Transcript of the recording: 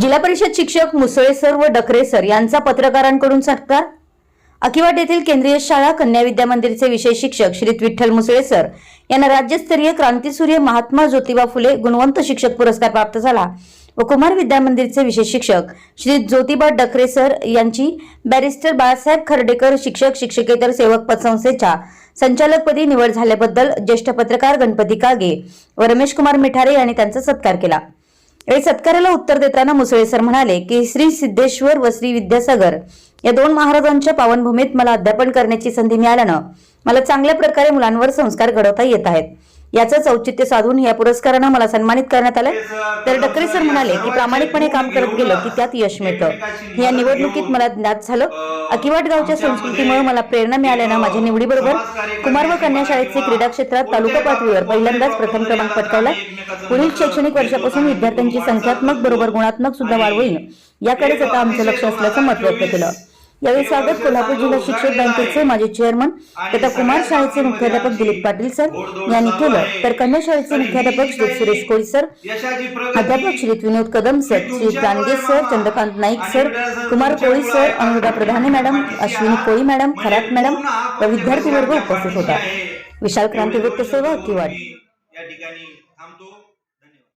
जिल्हा परिषद शिक्षक मुसळे सर व डकरे सर यांचा पत्रकारांकडून सत्कार? अकिवाट येथील केंद्रीय शाळा कन्या विद्या मंदिरचे विषय शिक्षक श्री विठ्ठल मुसळे सर यांना राज्यस्तरीय क्रांतीसूर्य महात्मा ज्योतिबा फुले गुणवंत शिक्षक पुरस्कार प्राप्त झाला व कुमार विद्या मंदिरचे विशेष शिक्षक श्री ज्योतिबा डकरे सर यांची बॅरिस्टर बाळासाहेब खर्डेकर शिक्षक शिक्षकेतर सेवक पतसंस्थेच्या संचालकपदी निवड झाल्याबद्दल ज्येष्ठ पत्रकार गणपती कागे व रमेश कुमार मिठारे यांनी त्यांचा सत्कार केला. यावेळी सत्काराला उत्तर देताना मुसळे सर म्हणाले की श्री सिद्धेश्वर व श्री विद्यासागर या दोन महाराजांच्या पावनभूमीत मला अध्यापन करण्याची संधी मिळाल्यानं मला चांगल्या प्रकारे मुलांवर संस्कार घडवता येत आहेत. याचंच औचित्य साधून या पुरस्कारानं मला सन्मानित करण्यात आलं. तर डकरे सर म्हणाले की प्रामाणिकपणे काम करत गेलं की त्यात यश मिळतं. या निवडणुकीत मला ज्ञात झालं. अकिवाट गावच्या संस्कृतीमुळे मला प्रेरणा मिळाल्यानं माझ्या निवडीबरोबर कुमार व कन्या शाळेचे क्रीडा क्षेत्रात तालुका पातळीवर पहिल्यांदाच प्रथम क्रमांक पटकावला. पुढील शैक्षणिक वर्षापासून विद्यार्थ्यांची संख्यात्मक बरोबर गुणात्मक सुद्धा वाढ होईल. याकडेच आता आमचं लक्ष असल्याचं मत व्यक्त केलं. यावेळी स्वागत कोल्हापूर जिल्हा शिक्षक बँकेचे माजी चेअरमन तथा कुमार शाळेचे मुख्याध्यापक दिलीप पाटील सर यांनी केलं. तर कन्या शाळेचे मुख्याध्यापक श्री सुरेश कोळी सर अध्यापक Shri Vinod Kadam sir Shri Gandhi sir Chandrakant Naik sir Kumar Koli sir Anuradha Pradhane madam Ashwini Koli madam Kharat madam व विद्यार्थी वर्ग उपस्थित होता. विशाल क्रांती वृत्तसेवा किवाड या ठिकाणी